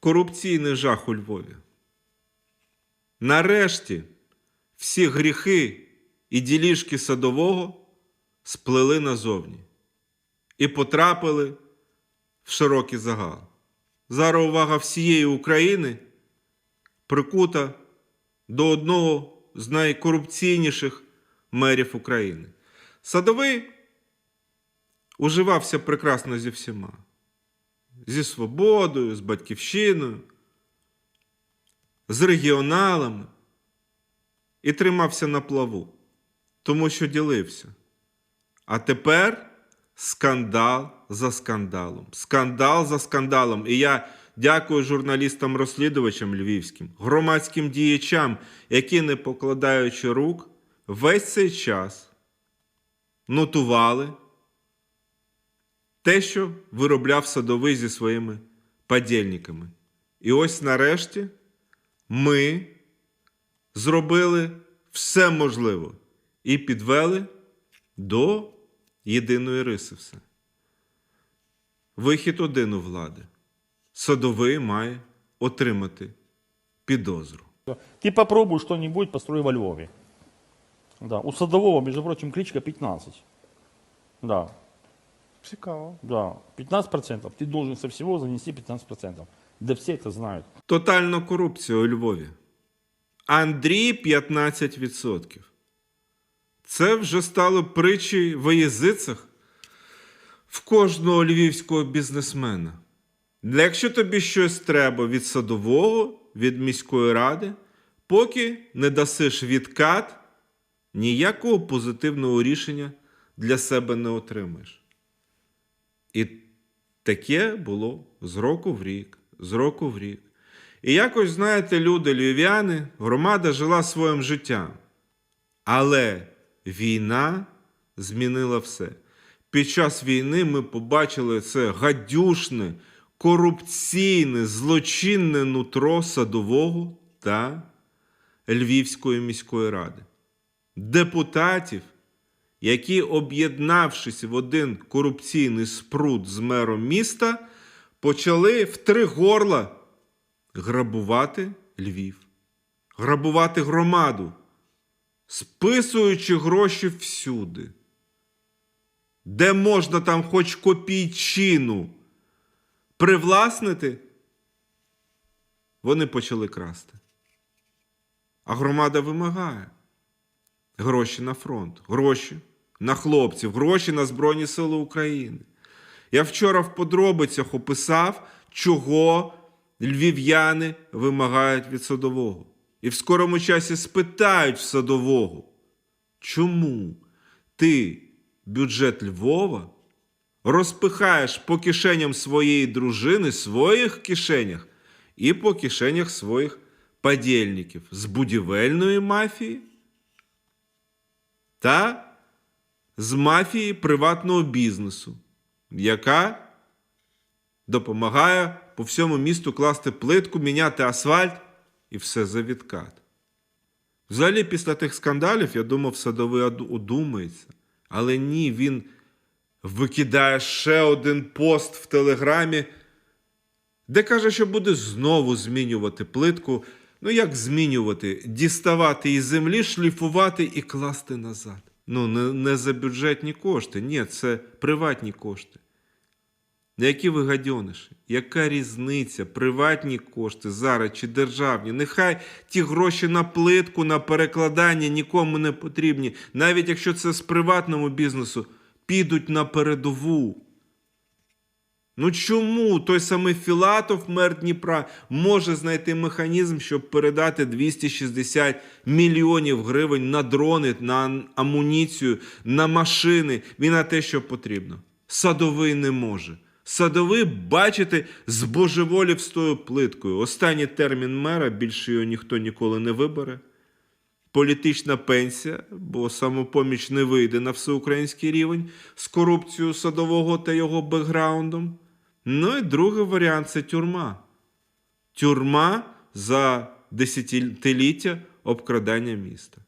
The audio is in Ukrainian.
Корупційний жах у Львові. Нарешті всі гріхи і діліжки садового сплели назовні і потрапили в широкий загал. Зараз увага всієї України прикута до одного з найкорупційніших мерів України. Садовий уживався прекрасно зі всіма. Зі свободою, з батьківщиною, з регіоналами і тримався на плаву, тому що ділився. А тепер скандал за скандалом. Скандал за скандалом. І я дякую журналістам-розслідувачам львівським, громадським діячам, які, не покладаючи рук, весь цей час нотували те, що виробляв садовий зі своїми подільниками. І ось нарешті ми зробили все можливе і підвели до єдиної риси все. Вихід один у влади. Садовий має отримати підозру. Ты попробуй что-нибудь построй во Львове. Да. У Садового, между прочим, кличка 15. Да, Цікаво. да. 15%. Ты должен со всего занести 15%. Да все это знают. Тотальна корупція у Львові. Андрій 15%. Це вже стало притчею в язицях в кожного львівського бізнесмена. Якщо тобі щось треба від садового, від міської ради, поки не дасиш відкат, ніякого позитивного рішення для себе не отримаєш. І таке було з року в рік, з року в рік. І якось, знаєте, люди, львів'яни, громада жила своїм життям. Але війна змінила все. Під час війни ми побачили це гадюшне, корупційне, злочинне нутро садового та Львівської міської ради. Депутатів, які, об'єднавшись в один корупційний спрут з мером міста, почали в три горла грабувати Львів, грабувати громаду, списуючи гроші всюди. Де можна там хоч копійчину привласнити, вони почали красти. А громада вимагає гроші на фронт, гроші на хлопців, гроші на Збройні Сили України. Я вчора в подробицях описав, чого львів'яни вимагають від садового. І в скорому часі спитають в садового, чому ти бюджет Львова розпихаєш по кишеням своєї дружини, своїх кишенях і по кишенях своїх подільників з будівельної мафії та з мафії приватного бізнесу, яка допомагає по всьому місту класти плитку, міняти асфальт і все за відкат. Взагалі, після тих скандалів, я думав, садовий одумається. Але ні, він викидає ще один пост в Телеграмі, де каже, що буде знову змінювати плитку. Ну, як змінювати? Діставати із землі, шліфувати і класти назад. Ну, не, не за бюджетні кошти. Ні, це приватні кошти. Які ви гадьониші? Яка різниця? Приватні кошти зараз чи державні? Нехай ті гроші на плитку, на перекладання нікому не потрібні. Навіть якщо це з приватного бізнесу, підуть на передову. Ну чому той самий Філатов, мер Дніпра, може знайти механізм, щоб передати 260 мільйонів гривень на дрони, на амуніцію, на машини і на те, що потрібно? Садовий не може. Садовий, бачите, збожеволів з тою плиткою. Останній термін мера, більше його ніхто ніколи не вибере. Політична пенсія, бо самопоміч не вийде на всеукраїнський рівень з корупцією садового та його бекграундом. Ну і другий варіант це тюрма. Тюрма за десятиліття обкрадання міста.